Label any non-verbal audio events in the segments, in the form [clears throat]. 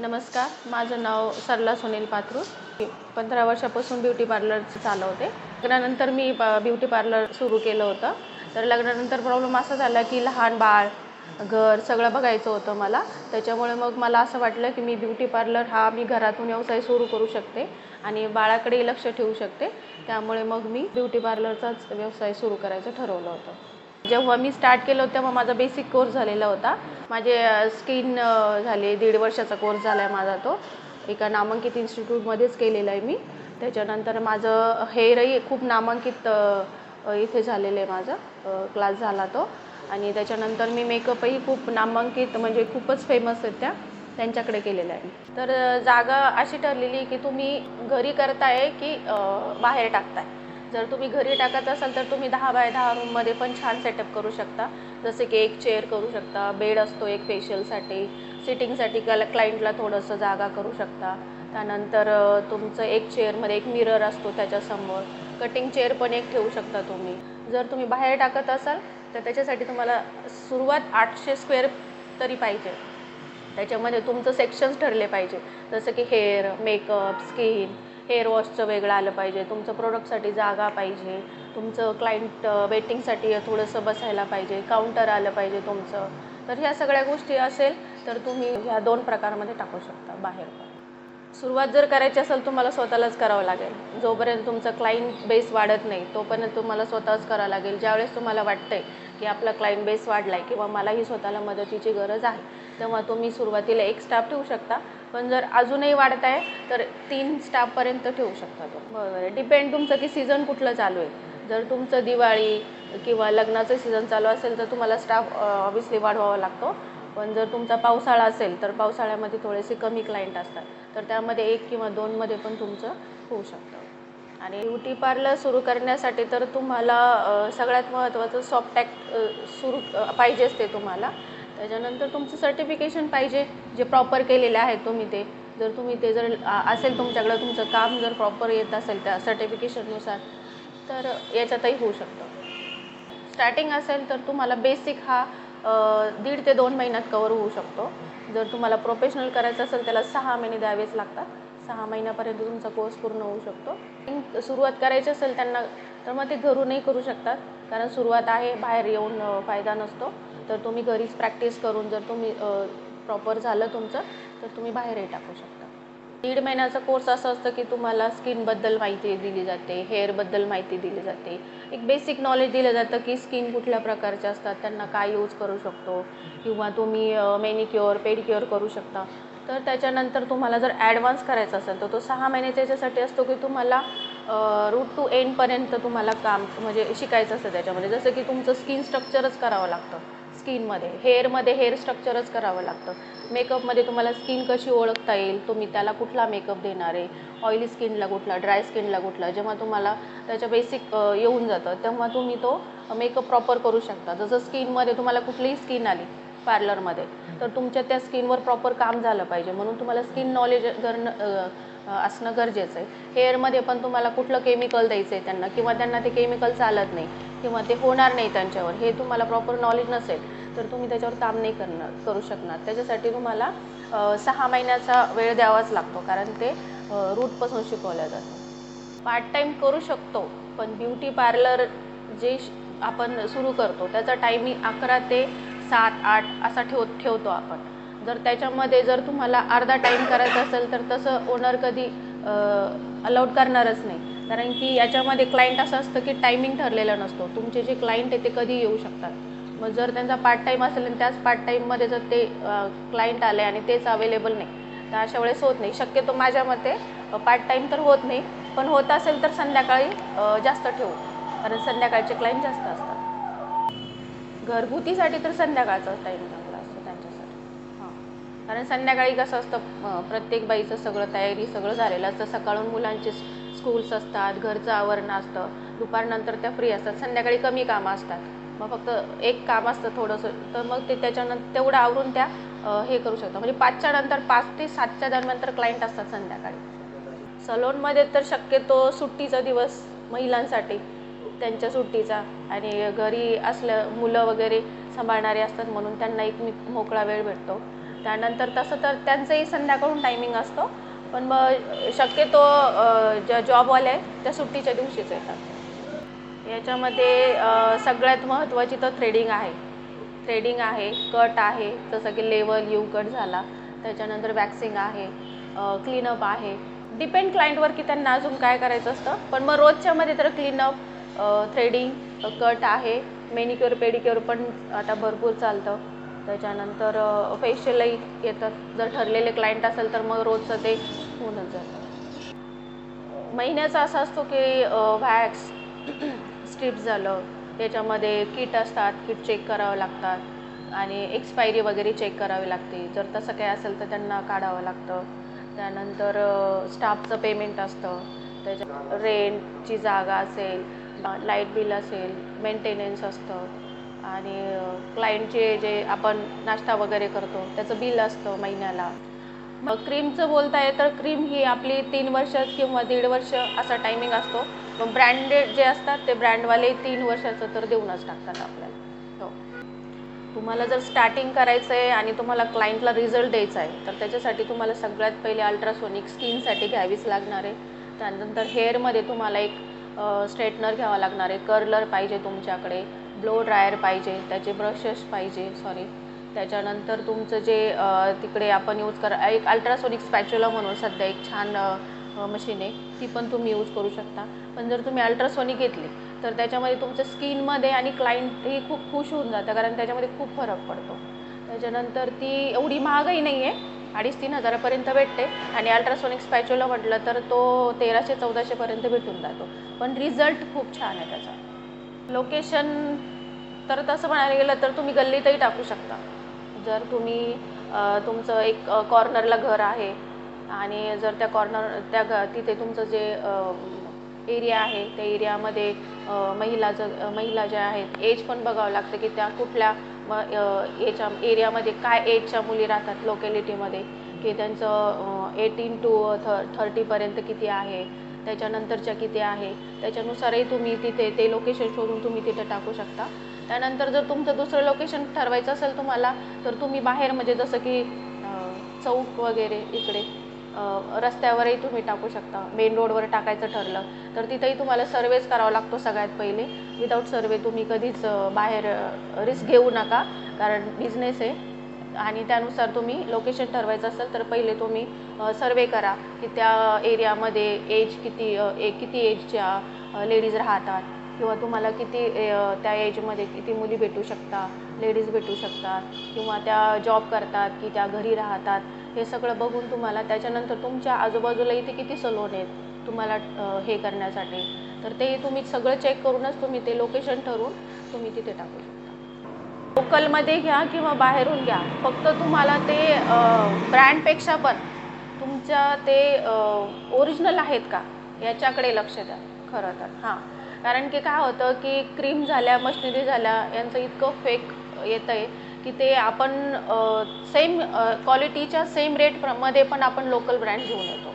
नमस्कार माझं नाव सरला सुनील पात्रू पंधरा वर्षापासून ब्युटी पार्लर चालवते. लग्नानंतर मी ब्युटी पार्लर सुरू केलं होतं. तर लग्नानंतर प्रॉब्लेम असा झाला की लहान बाळ घर सगळं बघायचं होतं मला. त्याच्यामुळे मग मला असं वाटलं की मी ब्युटी पार्लर हा मी घरातून व्यवसाय सुरू करू शकते आणि बाळाकडेही लक्ष ठेवू शकते. त्यामुळे मग मी ब्युटी पार्लरचाच व्यवसाय सुरू करायचं ठरवलं होतं. जेव्हा मी स्टार्ट केलं होतं तेव्हा माझा बेसिक कोर्स झालेला होता. माझे स्किन झाले दीड वर्षाचा कोर्स झाला आहे माझा तो. एका नामांकित इन्स्टिट्यूटमध्येच केलेला आहे मी. त्याच्यानंतर माझं हेअरही खूप नामांकित इथे झालेलं आहे माझं. क्लास झाला तो. आणि त्याच्यानंतर मी मेकअपही खूप नामांकित म्हणजे खूपच फेमस आहेत त्या. त्यांच्याकडे केलेलं आहे तर जागा अशी ठरलेली की तुम्ही घरी करताय की बाहेर टाकताय? जर तुम्ही घरी टाकत असाल तर तुम्ही दहा बाय दहा रूममध्ये पण छान सेटअप करू शकता. जसे की एक चेअर करू शकता बेड असतो एक फेशियलसाठी सिटिंगसाठी क्ला क्लायंटला थोडंसं जागा करू शकता. त्यानंतर तुमचं एक चेअरमध्ये एक मिरर असतो त्याच्यासमोर कटिंग चेअर पण एक ठेवू शकता तुम्ही. जर तुम्ही बाहेर टाकत असाल तर त्याच्यासाठी तुम्हाला सुरुवात आठशे स्क्वेअर तरी पाहिजे. त्याच्यामध्ये तुमचं सेक्शन्स ठरले पाहिजे. जसं की हेअर मेकअप स्किन हेअर वॉशचं वेगळं आलं पाहिजे तुमचं प्रोडक्टसाठी जागा पाहिजे तुमचं क्लायंट वेटिंगसाठी थोडंसं बसायला पाहिजे काउंटर आलं पाहिजे तुमचं. तर ह्या सगळ्या गोष्टी असेल तर तुम्ही ह्या दोन प्रकारामध्ये टाकू शकता बाहेर. सुरुवात जर करायची असेल तुम्हाला स्वतःलाच करावं लागेल. जोपर्यंत तुमचं क्लाइंट बेस वाढत नाही तोपर्यंत तुम्हाला स्वतःच करावं लागेल. ज्यावेळेस तुम्हाला वाटतंय की आपला क्लाइंट बेस वाढला आहे किंवा मलाही स्वतःला मदतीची गरज आहे तेव्हा तुम्ही सुरुवातीला एक स्टाफ ठेवू शकता. पण जर अजूनही वाढत आहे तर तीन स्टाफपर्यंत ठेवू शकता तो. बरोबर डिपेंड तुमचं की सीझन कुठलं चालू आहे. जर तुमचं दिवाळी किंवा लग्नाचं सीझन चालू असेल तर तुम्हाला स्टाफ ऑब्विसली वाढवावा लागतो. पण जर तुमचा पावसाळा असेल तर पावसाळ्यामध्ये थोडेसे कमी क्लायंट असतात. तर त्यामध्ये एक किंवा दोनमध्ये पण तुमचं होऊ शकतं. आणि ब्युटी पार्लर सुरू करण्यासाठी तर तुम्हाला सगळ्यात महत्त्वाचं सॉफ्ट सुरू पाहिजेच ते तुम्हाला. त्याच्यानंतर तुमचं सर्टिफिकेशन पाहिजे जे प्रॉपर केलेले आहे तुम्ही ते. जर तुम्ही ते जर असेल तुमच्याकडं तुमचं काम जर प्रॉपर येत असेल त्या सर्टिफिकेशननुसार तर याच्यातही होऊ शकतं. स्टार्टिंग असेल तर तुम्हाला बेसिक हा दीड ते दोन महिन्यात कवर होऊ शकतो. जर तुम्हाला प्रोफेशनल करायचं असेल त्याला सहा महिने द्यावेच लागतात. सहा महिन्यापर्यंत तुमचा कोर्स पूर्ण होऊ शकतो. सुरुवात करायची असेल त्यांना तर मग ते घरूनही करू शकतात. कारण सुरुवात आहे बाहेर येऊन फायदा नसतो. तर तुम्ही घरीच प्रॅक्टिस करून जर तुम्ही प्रॉपर झालं तुमचं तर तुम्ही बाहेरही टाकू शकता. दीड महिन्याचा कोर्स असं असतं की तुम्हाला स्किनबद्दल माहिती दिली जाते हेअरबद्दल माहिती दिली जाते. एक बेसिक नॉलेज दिलं जातं की स्किन कुठल्या प्रकारच्या असतात त्यांना काय यूज करू शकतो किंवा तुम्ही मेनिक्युअर पेडिक्युअर करू शकता. तर त्याच्यानंतर तुम्हाला जर ॲडव्हान्स करायचा असेल तर तो सहा महिन्याच्या याच्यासाठी असतो की तुम्हाला रूट टू एंडपर्यंत तुम्हाला काम म्हणजे शिकायचं असतं त्याच्यामध्ये. जसं की तुमचं स्किन स्ट्रक्चरच करावं लागतं. स्किनमध्ये. हेअरमध्ये हेअर स्ट्रक्चरच करावं लागतं. मेकअपमध्ये तुम्हाला स्किन कशी ओळखता येईल तुम्ही त्याला कुठला मेकअप देणार आहे? ऑइली स्किनला कुठला ड्राय स्किनला कुठला? जेव्हा तुम्हाला त्याच्या बेसिक येऊन जातं तेव्हा तुम्ही तो मेकअप प्रॉपर करू शकता. जसं स्किनमध्ये तुम्हाला कुठलीही स्किन आली पार्लरमध्ये तर तुमच्या त्या स्किनवर प्रॉपर काम झालं पाहिजे. म्हणून तुम्हाला स्किन नॉलेज करणं असणं गरजेचं आहे. हेअरमध्ये पण तुम्हाला कुठलं केमिकल द्यायचं आहे त्यांना किंवा त्यांना ते केमिकल चालत नाही किंवा ते होणार नाही त्यांच्यावर हे तुम्हाला प्रॉपर नॉलेज नसेल तर तुम्ही त्याच्यावर काम नाही करणार करू शकणार. त्याच्यासाठी तुम्हाला सहा महिन्याचा वेळ द्यावाच लागतो कारण ते रूटपासून शिकवलं जातं पार्ट टाईम करू शकतो पण ब्युटी पार्लर जे श- आपण सुरू करतो त्याचा टायमिंग अकरा ते सात आठ असा ठेव ठेवतो आपण. जर त्याच्यामध्ये जर तुम्हाला अर्धा टाईम करायचा असेल तर तसं ओनर कधी अलाउड करणारच नाही. कारण की याच्यामध्ये क्लायंट असं असतं की टायमिंग ठरलेला नसतो. तुमचे जे क्लायंट आहे ते कधी येऊ शकतात. मग जर त्यांचा पार्ट टाईम असेल आणि त्याच पार्ट टाईममध्ये जर ते क्लायंट आले आणि तेच अवेलेबल नाही तर अशा वेळेस होत नाही. शक्यतो माझ्या मते पार्ट टाईम तर होत नाही पण होत असेल तर संध्याकाळी जास्त ठेवू. कारण संध्याकाळचे क्लायंट जास्त असतात. घरगुतीसाठी तर संध्याकाळचा टाईम चांगला असतो त्यांच्यासाठी. हां. कारण संध्याकाळी कसं असतं प्रत्येक बाईचं सगळं तयारी सगळं झालेलं असतं. सकाळून मुलांचे स्कूल्स असतात घरचं आवरणं असतं. दुपारनंतर त्या फ्री असतात. संध्याकाळी कमी कामं असतात. मग फक्त एक काम असतं थोडंसं तर मग ते त्याच्यानंतर तेवढं आवरून त्या हे करू शकतात. म्हणजे पाचच्या नंतर पाच ते सातच्या दरम्यान तर क्लायंट असतात संध्याकाळी. सलोनमध्ये तर शक्यतो सुट्टीचा दिवस महिलांसाठी. त्यांच्या सुट्टीचा आणि घरी असलं मुलं वगैरे सांभाळणारे असतात म्हणून त्यांना एक मी- मोकळा वेळ भेटतो. त्यानंतर तसं तर त्यांचंही संध्याकाळून टायमिंग असतो पण मग शक्यतो ज्या जॉबवाले आहेत त्या सुट्टीच्या दिवशीच येतात. याच्यामध्ये सगळ्यात महत्त्वाची तर थ्रेडिंग आहे. थ्रेडिंग आहे कट आहे जसं की लेवल यू कट झाला. त्याच्यानंतर वॅक्सिंग आहे क्लीनअप आहे. डिपेंड क्लायंटवर की त्यांना अजून काय करायचं असतं पण मग रोजच्यामध्ये तर क्लीनअप थ्रेडिंग कट आहे. मेनिक्युअर पेडिक्युअर पण आता भरपूर चालतं. त्याच्यानंतर फेशियलही येतात. जर ठरलेले क्लायंट असेल तर मग रोजचं ते होऊनच जातं. महिन्याचा असा असतो की व्हॅक्स स्ट्रिप्स [clears throat] झालं. त्याच्यामध्ये किट असतात. किट चेक करावं लागतात. आणि एक्सपायरी वगैरे चेक करावी लागते. जर तसं काही असेल तर त्यांना काढावं लागतं. त्यानंतर स्टाफचं पेमेंट असतं. त्याच्या रेंटची जागा असेल. लाइट बिल असेल मेंटेनन्स असतं आणि क्लायंटचे जे आपण नाश्ता वगैरे करतो त्याचं बिल असतं महिन्याला. मग क्रीमचं बोलताय तर क्रीम ही आपली तीन वर्ष किंवा दीड वर्ष असा टायमिंग असतो. मग ब्रँडेड जे असतात ते ब्रँडवाले तीन वर्षाचं तर देऊनच टाकतात आपल्याला. हो. तुम्हाला जर स्टार्टिंग करायचं आहे आणि तुम्हाला क्लायंटला रिझल्ट द्यायचा आहे तर त्याच्यासाठी तुम्हाला सगळ्यात पहिले अल्ट्रासोनिक स्किनसाठी घ्यावीच लागणार आहे. त्यानंतर हेअरमध्ये तुम्हाला एक स्ट्रेटनर घ्यावा लागणार आहे कर्लर पाहिजे तुमच्याकडे ब्लो ड्रायर पाहिजे त्याचे ब्रशेस पाहिजे सॉरी त्याच्यानंतर तुमचं जे तिकडे आपण यूज करा एक अल्ट्रासोनिक स्पॅच्युला म्हणून सध्या एक छान मशीन आहे ती पण तुम्ही यूज करू शकता. पण जर तुम्ही अल्ट्रासोनिक घेतली तर त्याच्यामध्ये तुमच्या स्किनमध्ये आणि क्लायंटही खूप खुश होऊन जातं कारण त्याच्यामध्ये खूप फरक पडतो. त्याच्यानंतर ती एवढी महागही नाही आहे अडीच तीन हजारापर्यंत भेटते आणि अल्ट्रासोनिक स्पॅच्युला म्हटलं तर तो तेराशे चौदाशेपर्यंत भेटून जातो. पण रिझल्ट खूप छान आहे त्याचा. लोकेशन तर तसं म्हणायला गेलं तर तुम्ही गल्लीतही टाकू शकता. जर तुम्ही तुमचं एक कॉर्नरला घर आहे आणि जर त्या कॉर्नर त्या घ तिथे तुमचं जे एरिया आहे त्या एरियामध्ये महिलाचं महिला ज्या आहेत एज पण बघावं लागतं की त्या कुठल्या मग याच्या एरियामध्ये काय एजच्या मुली राहतात लोकॅलिटीमध्ये की त्यांचं एटीन टू थ थर्टीपर्यंत किती आहे? त्याच्यानंतरच्या किती आहे? त्याच्यानुसारही तुम्ही तिथे ते लोकेशन शोधून तुम्ही तिथे टाकू शकता. त्यानंतर जर तुमचं दुसरं लोकेशन ठरवायचं असेल तुम्हाला तर तुम्ही बाहेर म्हणजे जसं की चौक वगैरे इकडे रस्त्यावरही तुम्ही टाकू शकता. मेन रोडवर टाकायचं ठरलं तर तिथेही तुम्हाला सर्वेच करावा लागतो सगळ्यात पहिले. विदाऊट सर्वे तुम्ही कधीच बाहेर रिस्क घेऊ नका कारण बिझनेस आहे. आणि त्यानुसार तुम्ही लोकेशन ठरवायचं असेल तर पहिले तुम्ही सर्वे करा की त्या एरियामध्ये एज किती ए किती एजच्या लेडीज राहतात. किंवा तुम्हाला किती त्या एजमध्ये किती मुली भेटू शकता लेडीज भेटू शकतात. किंवा त्या जॉब करतात की त्या घरी राहतात. हे सगळं बघून तुम्हाला त्याच्यानंतर तुमच्या आजूबाजूला इथे किती सलोन आहेत तुम्हाला हे करण्यासाठी. तर ते तुम्ही सगळं चेक करूनच तुम्ही ते लोकेशन ठरवून तुम्ही तिथे टाकू शकता. लोकलमध्ये घ्या किंवा बाहेरून घ्या. फक्त तुम्हाला ते ब्रँडपेक्षा पण तुमच्या ते ओरिजिनल आहेत का याच्याकडे लक्ष द्या. खरं तर हां. कारण की काय होतं की क्रीम झाल्या मशिनरी झाल्या यांचं इतकं फेक येतं आहे की ते आपण सेम क्वालिटीच्या सेम रेटमध्ये पण आपण लोकल ब्रँड घेऊन येतो.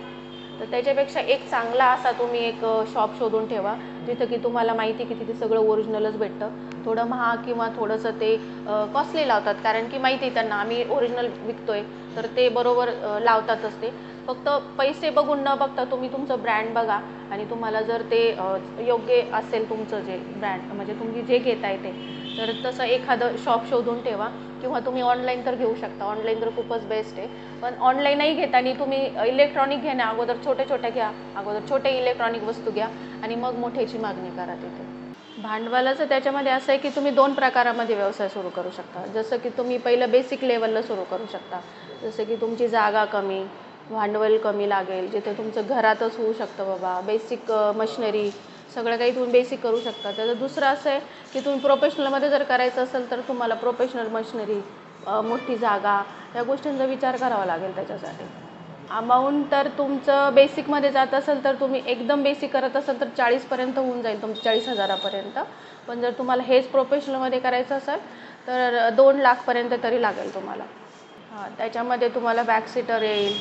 तर त्याच्यापेक्षा एक चांगला असा तुम्ही एक शॉप शोधून ठेवा जिथं की तुम्हाला माहिती की तिथे सगळं ओरिजिनलच भेटतं. थोडं महाग किंवा थोडंसं ते कॉस्टली लावतात कारण की माहिती आहे त्यांना आम्ही ओरिजिनल विकतोय तर ते बरोबर लावतातच ते. फक्त पैसे बघून न बघता तुम्ही तुमचं ब्रँड बघा आणि तुम्हाला जर ते योग्य असेल तुमचं जे ब्रँड म्हणजे तुम्ही जे घेताय ते तर तसं एखादं शॉप शोधून ठेवा किंवा तुम्ही ऑनलाईन तर घेऊ शकता. ऑनलाईन तर खूपच बेस्ट आहे. पण ऑनलाईनही घेताना तुम्ही इलेक्ट्रॉनिक घेण्या अगोदर छोटे छोटे घ्या. अगोदर छोटे इलेक्ट्रॉनिक वस्तू घ्या आणि मग मोठ्याची मागणी करा तिथे. भांडवलाचं त्याच्यामध्ये असं आहे की तुम्ही दोन प्रकारामध्ये व्यवसाय सुरू करू शकता. जसं की तुम्ही पहिलं बेसिक लेवलला सुरू करू शकता. जसं की तुमची जागा कमी भांडवल कमी लागेल जिथे तुमचं घरातच होऊ शकतं बाबा. बेसिक मशिनरी सगळं काही तुम्ही बेसिक करू शकता. त्याचं दुसरं असं आहे की तुम्ही प्रोफेशनलमध्ये जर करायचं असेल तर तुम्हाला प्रोफेशनल मशिनरी मोठी जागा या गोष्टींचा विचार करावा लागेल त्याच्यासाठी. अमाऊंट तर तुमचं बेसिकमध्ये जात असेल तर तुम्ही एकदम बेसिक करत असाल तर चाळीसपर्यंत होऊन जाईल तुमचं चाळीस हजारापर्यंत. पण जर तुम्हाला हेच प्रोफेशनलमध्ये करायचं असेल तर दोन लाखपर्यंत तरी लागेल तुम्हाला. हां त्याच्यामध्ये तुम्हाला बॅक सीटर येईल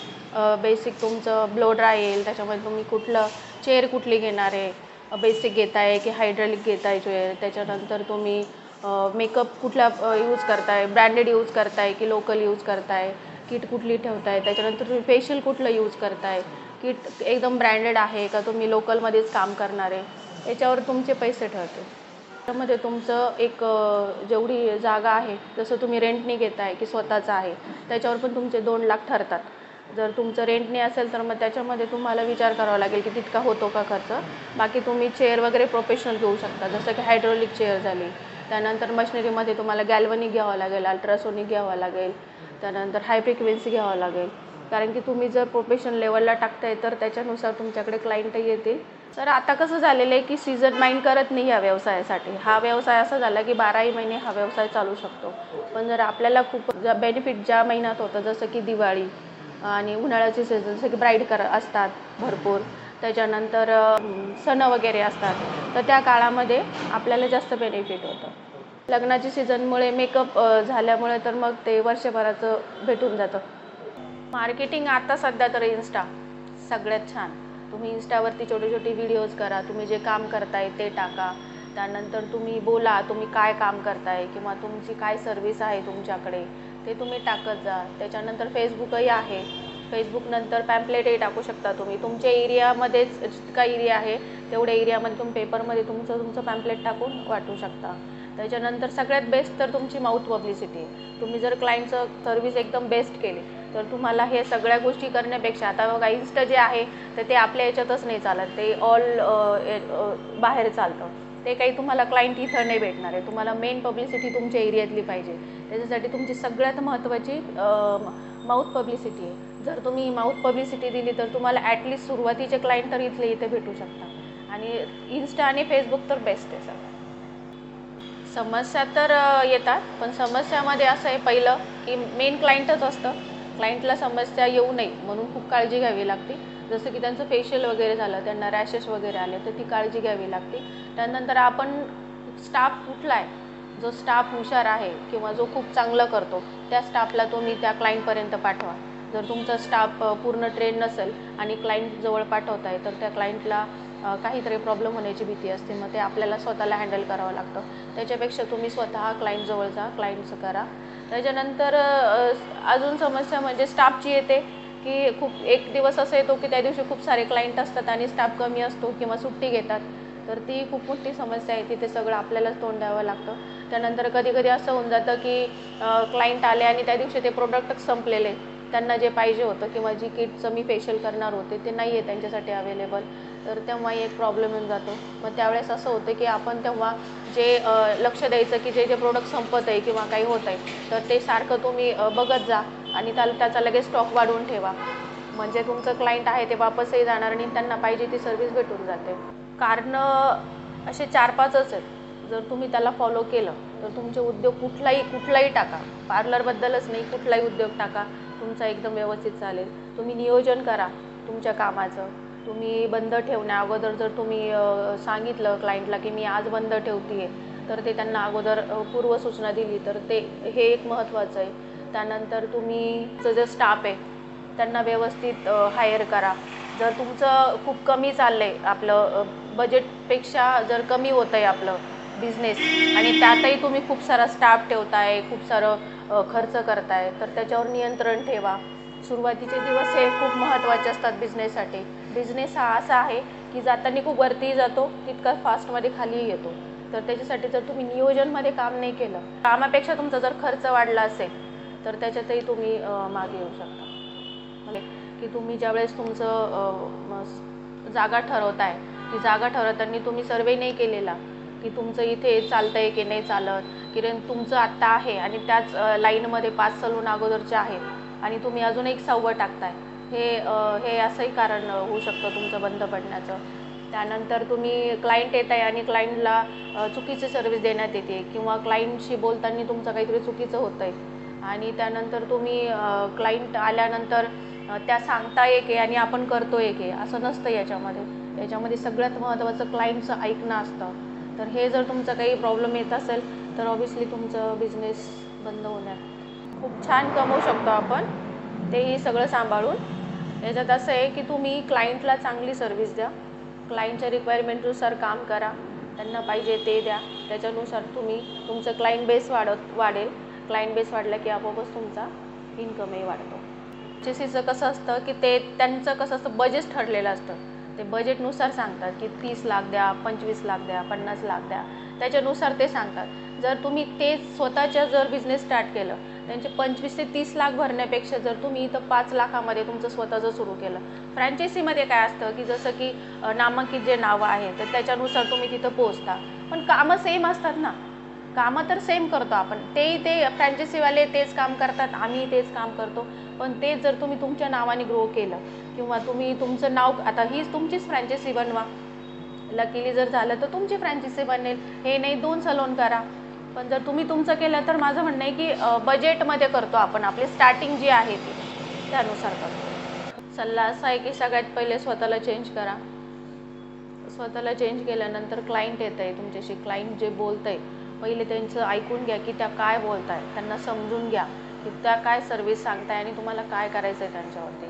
बेसिक तुमचं ब्लो ड्राय येईल त्याच्यामध्ये तुम्ही कुठलं चेअर कुठली घेणार आहे बेसिक घेताय की हायड्रॉलिक घेताय चेअर त्याच्यानंतर तुम्ही मेकअप कुठला यूज करताय ब्रँडेड यूज करताय की लोकल यूज करताय किट कुठली ठेवताय त्याच्यानंतर तुम्ही फेशियल कुठलं यूज करताय किट एकदम ब्रँडेड आहे का तुम्ही लोकलमध्येच काम करणार आहे याच्यावर तुमचे पैसे ठरते त्यामध्ये तुमचं एक जेवढी जागा आहे जसं तुम्ही रेंटने घेताय की स्वतःचं आहे त्याच्यावर पण तुमचे दोन लाख ठरतात. जर तुमचं रेंटने असेल तर मग त्याच्यामध्ये तुम्हाला विचार करावा लागेल की तितका होतो का खर्च. बाकी तुम्ही चेअर वगैरे प्रोफेशनल घेऊ शकता. जसं की हायड्रोलिक चेअर झाली. त्यानंतर मशिनरीमध्ये तुम्हाला गॅल्वनिक घ्यावं लागेल अल्ट्रासोनिक घ्यावं लागेल. त्यानंतर हाय फ्रिक्वेन्सी घ्यावं लागेल. कारण की तुम्ही जर प्रोफेशन लेवलला टाकताय तर त्याच्यानुसार तुमच्याकडे क्लायंटही येतील. सर आता कसं झालेलं आहे की सीझन माइंड करत नाही या व्यवसायासाठी. हा व्यवसाय असा झाला की बाराही महिने हा व्यवसाय चालू शकतो. पण जर आपल्याला खूप बेनिफिट ज्या महिन्यात होतं जसं की दिवाळी आणि उन्हाळ्याचे सीझन जसं की ब्राईड कर असतात भरपूर. त्याच्यानंतर सण वगैरे असतात. तर त्या काळामध्ये आपल्याला जास्त बेनिफिट होतं. लग्नाची सीझनमुळे मेकअप झाल्यामुळे तर मग ते वर्षभराचं भेटून जातं. मार्केटिंग आता सध्या तर इन्स्टा सगळ्यात छान. तुम्ही इन्स्टावरती छोटे छोटे व्हिडिओज करा. तुम्ही जे काम करताय ते टाका. त्यानंतर तुम्ही बोला तुम्ही काय काम करताय किंवा तुमची काय सर्विस आहे तुमच्याकडे. ते तुम्ही टाकत जा. त्याच्यानंतर फेसबुकही आहे. फेसबुकनंतर पॅम्पलेटही टाकू शकता तुम्ही. तुमच्या एरियामध्येच जितका एरिया आहे तेवढ्या एरियामध्ये तुम्ही पेपरमध्ये तुमचं तुमचं पॅम्पलेट टाकून वाटू शकता. त्याच्यानंतर सगळ्यात बेस्ट तर तुमची माउथ पब्लिसिटी आहे तुम्ही जर क्लायंटचं सर्व्हिस एकदम बेस्ट केली तर तुम्हाला हे सगळ्या गोष्टी करण्यापेक्षा आता बघा इन्स्टा जे आहे तर ते आपल्या याच्यातच नाही चालत. ते ऑल बाहेर चालतं. ते काही तुम्हाला क्लायंट इथं नाही भेटणार आहे. तुम्हाला मेन पब्लिसिटी तुमच्या एरियातली पाहिजे. त्याच्यासाठी तुमची सगळ्यात महत्त्वाची माऊथ पब्लिसिटी आहे. जर तुम्ही माऊथ पब्लिसिटी दिली तर तुम्हाला ॲटलिस्ट सुरुवातीचे क्लायंट तर इथले इथे भेटू शकता आणि इन्स्टा आणि फेसबुक तर बेस्ट आहे सगळं समस्या तर येतात पण समस्यामध्ये असं आहे पहिलं की मेन क्लायंटच असतं. क्लायंटला समस्या येऊ नये म्हणून खूप काळजी घ्यावी लागते. जसं की त्यांचं फेशियल वगैरे झालं त्यांना रॅशेस वगैरे आले तर ती काळजी घ्यावी लागते. त्यानंतर आपण स्टाफ कुठला आहे जो स्टाफ हुशार आहे किंवा जो खूप चांगलं करतो त्या स्टाफला तुम्ही त्या क्लायंटपर्यंत पाठवा. जर तुमचा स्टाफ पूर्ण ट्रेन नसेल आणि क्लायंट जवळ पाठवताय तर त्या क्लायंटला काहीतरी प्रॉब्लेम होण्याची भीती असते. मग ते आपल्याला स्वतःला हँडल करावं लागतं. त्याच्यापेक्षा तुम्ही स्वतः क्लाइंटजवळ जा क्लायंटचं करा. त्याच्यानंतर अजून समस्या म्हणजे स्टाफची येते. की खूप एक दिवस असं येतो की त्या दिवशी खूप सारे क्लायंट असतात आणि स्टाफ कमी असतो किंवा सुट्टी घेतात. तर ती खूप मोठी समस्या आहे. तिथे सगळं आपल्यालाच तोंड द्यावं लागतं. त्यानंतर कधी कधी असं होऊन जातं की क्लायंट आले आणि त्या दिवशी ते प्रोडक्टच संपलेले. त्यांना जे पाहिजे होतं किंवा जी किटचं मी फेशियल करणार होते ते नाही आहे त्यांच्यासाठी अवेलेबल तर तेव्हाही एक प्रॉब्लेम येऊन जातो. मग त्यावेळेस असं होतं की आपण तेव्हा जे लक्ष द्यायचं की जे जे प्रोडक्ट संपत आहे किंवा काही होत आहे तर ते सारखं तुम्ही बघत जा. आणि त्याला त्याचा लगेच स्टॉक वाढवून ठेवा. म्हणजे तुमचं क्लायंट आहे ते वापसही जाणार आणि त्यांना पाहिजे ती सर्व्हिस भेटून जाते. कारणं असे चार पाचच आहेत. जर तुम्ही त्याला फॉलो केलं तर तुमचे उद्योग कुठलाही कुठलाही टाका. पार्लरबद्दलच नाही कुठलाही उद्योग टाका. तुमचा एकदम व्यवस्थित चालेल. तुम्ही नियोजन करा तुमच्या कामाचं. तुम्ही बंद ठेवण्या अगोदर जर तुम्ही सांगितलं क्लायंटला की मी आज बंद ठेवते तर ते त्यांना अगोदर पूर्वसूचना दिली तर ते हे एक महत्त्वाचं आहे. त्यानंतर तुम्ही जे स्टाफ आहे त्यांना व्यवस्थित हायर करा. जर तुमचं खूप कमी चाललं आहे आपलं बजेटपेक्षा जर कमी होतं आहे आपलं बिझनेस आणि त्यातही तुम्ही खूप सारा स्टाफ ठेवताय खूप सारं खर्च करताय तर त्याच्यावर नियंत्रण ठेवा. सुरुवातीचे दिवस हे खूप महत्त्वाचे असतात बिझनेससाठी बिझनेस हा असा आहे की जाताना खूप वरतीही जातो तितका फास्टमध्ये खालीही येतो. तर त्याच्यासाठी जर तुम्ही नियोजनमध्ये काम नाही केलं कामापेक्षा तुमचा जर खर्च वाढला असेल तर त्याच्यातही तुम्ही मागे येऊ शकता. म्हणजे की तुम्ही ज्यावेळेस तुमचं जागा ठरवताय ती जागा ठरवताना तुम्ही सर्वे नाही केलेला की तुमचं इथे चालतंय की नाही चालत किरण तुमचं आत्ता आहे आणि त्याच लाईनमध्ये पाच सलून अगोदरचे आहेत आणि तुम्ही अजून एक सहावं टाकताय. हे हे असंही कारण होऊ शकतं तुमचं बंद पडण्याचं. त्यानंतर तुम्ही क्लायंट येत आहे आणि क्लायंटला चुकीची सर्व्हिस देण्यात येते किंवा क्लायंटशी बोलताना तुमचं काहीतरी चुकीचं होतं आहे आणि त्यानंतर तुम्ही क्लायंट आल्यानंतर त्या सांगता एक आहे आणि आपण करतो एक आहे. असं नसतं याच्यामध्ये. याच्यामध्ये सगळ्यात महत्त्वाचं क्लायंटचं ऐकणं असतं. तर हे जर तुमचं काही प्रॉब्लेम येत असेल तर ऑब्विसली तुमचं बिझनेस बंद होणार. खूप छान कमवू शकतो आपण. तेही सगळं सांभाळून. याच्यात असं आहे की तुम्ही क्लायंटला चांगली सर्व्हिस द्या. क्लायंटच्या रिक्वायरमेंटनुसार काम करा. त्यांना पाहिजे ते द्या. त्याच्यानुसार तुम्ही तुमचं क्लायंट बेस वाढत वाढेल. क्लायंट बेस वाढला की आपोआपच तुमचा इन्कमही वाढतो. चेसीचं कसं असतं की ते त्यांचं कसं असतं बजेट ठरलेलं असतं. ते बजेटनुसार सांगतात की तीस लाख द्या पंचवीस लाख द्या पन्नास लाख द्या. त्याच्यानुसार ते सांगतात. जर तुम्ही ते स्वतःच्या जर बिझनेस स्टार्ट केलं त्यांचे पंचवीस ते तीस लाख भरण्यापेक्षा जर तुम्ही इथं पाच लाखामध्ये तुमचं स्वतःचं सुरू केलं. फ्रँचायसीमध्ये काय असतं की जसं की नामांकित जे नावं आहेत तर त्याच्यानुसार तुम्ही तिथं पोहोचता. पण कामं सेम असतात ना. कामं तर सेम करतो आपण. तेही ते फ्रँचायसीवाले तेच काम करतात आम्ही तेच काम करतो. पण ते जर तुम्ही तुमच्या नावाने ग्रो केलं किंवा तुम्ही तुमचं नाव आता हीच तुमचीच फ्रँचायसी बनवा. लकीली जर झालं तर तुमची फ्रँचायसी बनेल. हे नाही दोन सलोन करा. पण जर तुम्ही तुमचं केलं तर माझं म्हणणं आहे की बजेटमध्ये करतो आपण. आपली स्टार्टिंग जी आहे ती त्यानुसार करतो. सल्ला असा आहे की सगळ्यात पहिले स्वतःला चेंज करा. स्वतःला चेंज केल्यानंतर क्लायंट येत आहे तुमच्याशी. क्लायंट जे बोलत आहे पहिले त्यांचं ऐकून घ्या की त्या काय बोलत आहे त्यांना समजून घ्या की त्या काय सर्विस सांगताय आणि तुम्हाला काय करायचं आहे त्यांच्यावरती.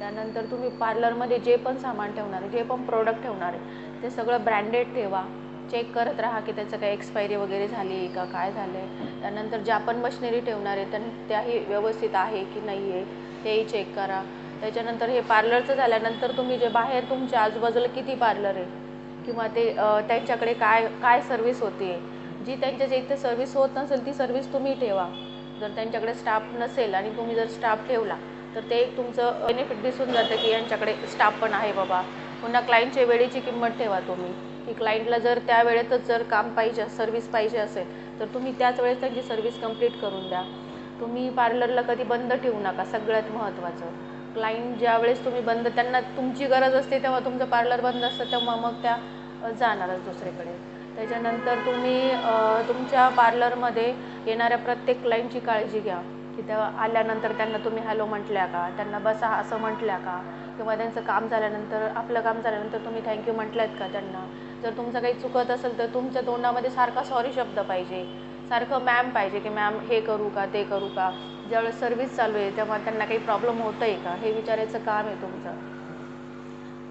त्यानंतर तुम्ही पार्लरमध्ये जे पण सामान ठेवणार आहे जे पण प्रोडक्ट ठेवणार आहे ते सगळं ब्रँडेड ठेवा. चेक करत राहा की त्याचं काय एक्सपायरी वगैरे झाली आहे का काय झालं आहे त्यानंतर ज्या पण मशिनरी ठेवणार आहे त्यां त्याही व्यवस्थित आहे की नाही आहे तेही चेक करा. त्याच्यानंतर हे पार्लरचं झाल्यानंतर तुम्ही जे बाहेर तुमच्या आजूबाजूला किती पार्लर आहे? किंवा ते त्यांच्याकडे काय काय सर्विस होती आहे जी त्यांच्या जे इथे सर्विस होत नसेल ती सर्विस तुम्ही ठेवा. जर त्यांच्याकडे स्टाफ नसेल आणि तुम्ही जर स्टाफ ठेवला तर ते एक तुमचं बेनिफिट दिसून जातं की यांच्याकडे स्टाफ पण आहे बाबा. पुन्हा क्लायंटच्या वेळेची किंमत ठेवा तुम्ही. की क्लायंटला जर त्या वेळेतच जर काम पाहिजे सर्व्हिस पाहिजे असेल तर तुम्ही त्याच वेळेस त्यांची सर्व्हिस कंप्लीट करून द्या. तुम्ही पार्लरला कधी बंद ठेवू नका सगळ्यात महत्त्वाचं क्लायंट ज्या वेळेस तुम्ही बंद त्यांना तुमची गरज असते तेव्हा तुमचं पार्लर बंद असतं तेव्हा मग त्या जाणारच दुसरीकडे. त्याच्यानंतर तुम्ही तुमच्या पार्लरमध्ये येणाऱ्या प्रत्येक क्लाईंटची काळजी घ्या. की त्या आल्यानंतर त्यांना तुम्ही हॅलो म्हटल्या का? त्यांना बसा असं म्हटल्या का? किंवा त्यांचं काम झाल्यानंतर आपलं काम झाल्यानंतर तुम्ही थँक्यू म्हटल्यात का त्यांना? जर तुमचं काही चुकत असेल तर तुमच्या तोंडामध्ये सारखा सॉरी शब्द पाहिजे. सारखं मॅम पाहिजे की मॅम हे करू का ते करू का? ज्यावेळेस सर्व्हिस चालू आहे तेव्हा त्यांना काही प्रॉब्लेम होतं आहे का? हे विचारायचं काम आहे तुमचं.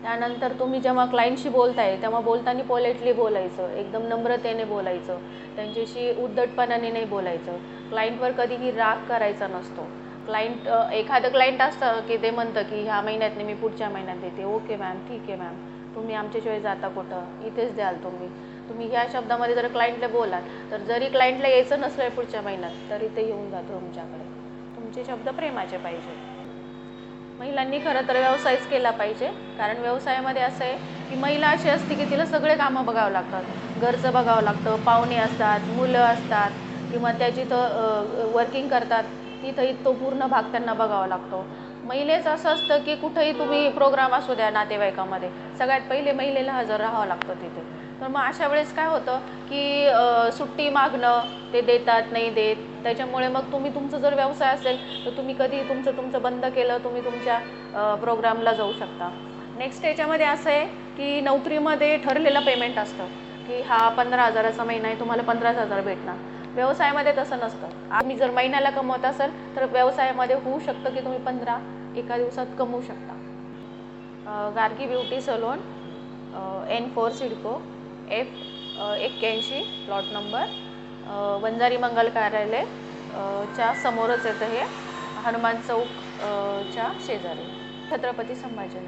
त्यानंतर तुम्ही जेव्हा क्लायंटशी बोलताय तेव्हा बोलताना पोलाइटली बोलायचं. एकदम नम्रतेने बोलायचं. त्यांच्याशी उद्धटपणाने नाही बोलायचं. क्लायंटवर कधीही राग करायचा नसतो. क्लायंट एखादं क्लायंट असतं की ते म्हणतं की ह्या महिन्यात नाही मी पुढच्या महिन्यात देते ओके मॅम ठीक आहे मॅम तुम्ही आमच्याशिवाय जाता कुठं? इथेच द्याल तुम्ही. तुम्ही ह्या शब्दामध्ये जर क्लायंटला बोलाल तर जरी क्लायंटला यायचं नसलं पुढच्या महिन्यात तरी ते येऊन जातो तुमच्याकडे. तुमचे शब्द प्रेमाचे पाहिजे महिलांनी खरं तर व्यवसायच केला पाहिजे. कारण व्यवसायामध्ये असं आहे की महिला अशी असते की तिला सगळे कामं बघावं लागतात. घरचं बघावं लागतं पाहुणे असतात मुलं असतात किंवा त्या जिथं वर्किंग करतात तिथंही तो पूर्ण भाग त्यांना बघावा लागतो. महिलेचं असं असतं की कुठंही तुम्ही प्रोग्राम असू द्या नातेवाईकामध्ये सगळ्यात पहिले महिलेला हजर राहावं लागतं तिथे. तर मग अशा वेळेस काय होतं की सुट्टी मागणं ते देतात नाही देत. त्याच्यामुळे मग तुम्ही तुमचं जर व्यवसाय असेल तर तुम्ही कधी तुमचं तुमचं बंद केलं तुम्ही तुमच्या प्रोग्रामला जाऊ शकता. नेक्स्ट याच्यामध्ये असं आहे की नोकरीमध्ये ठरलेलं पेमेंट असतं. की हा पंधरा हजाराचा महिना आहे तुम्हाला पंधराच हजार भेटणार. व्यवसायामध्ये तसं नसतं. आम्ही जर महिन्याला कमवत असाल तर व्यवसायामध्ये होऊ शकतं की तुम्ही पंधरा एका दिवसात कमवू शकता. Gargi beauty salon N four CIDCO F एक्क्याऐंशी प्लॉट नंबर वंजारी मंगल कार्यालय च्या समोरच येतं हे. हनुमान चौक च्या शेजारी. छत्रपती संभाजीनगर.